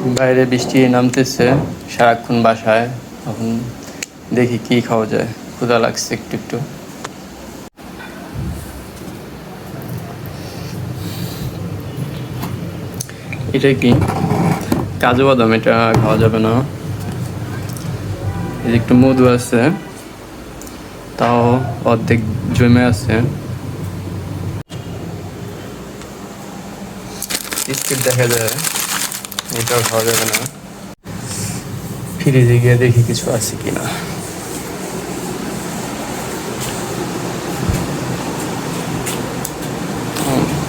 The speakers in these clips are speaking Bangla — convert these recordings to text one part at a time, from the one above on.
বাইরে বৃষ্টি নামতেছে, সারাক্ষণ বাসায়। এখন দেখি কি খাওয়া যায়। ক্ষুধা লাগছে একটু একটু। এটা কি? কাজু বাদাম, এটা খাওয়া যাবে না। এই একটু মধু আছে, তাও অর্ধেক জমে আছে। বিস্কিট দেখা যায়। এটাও খাওয়া যাবে না ফ্রিজে গিয়ে দেখি কিছু আছে কিনা।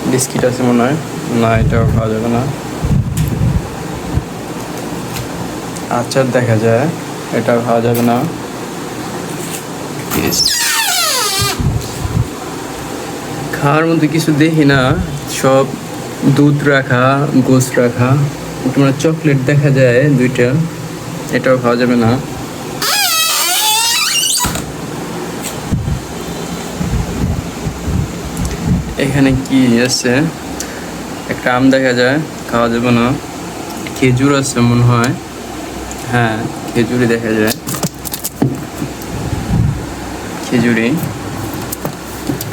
বিস্কিট আছে মনে হয়। না, এটাও খাওয়া যাবে না। আচার দেখা যায়। এটাও খাওয়া যাবে না। খাওয়ার মধ্যে কিছু দেখি না। সব দুধ রাখা গোস রাখা। তোমার চকলেট দেখা যায় দুইটা। এটাও খাওয়া যাবে না। এখানে কি আছে? একটা আম দেখা যায়, খাওয়া যাবে না। খেজুর আছে মনে হয়। হ্যাঁ খেজুরি দেখা যায়। খেজুরি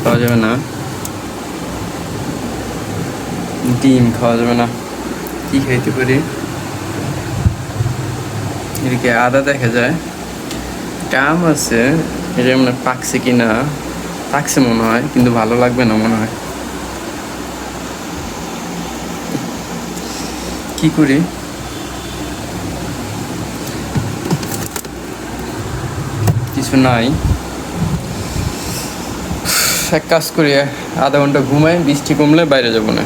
খাওয়া যাবে না। ডিম খাওয়া যাবে না। কি খাইতে পারি? এদিকে আদা দেখা যায়। কাম আছে, এটা মানে পাকছে কিনা? পাকছে মনে হয়, কিন্তু ভালো লাগবে না মনে হয়। কি করি? কিছু নাই। এক কাজ করি, আধা ঘণ্টা ঘুমাই, বৃষ্টি কমলে বাইরে যাব না।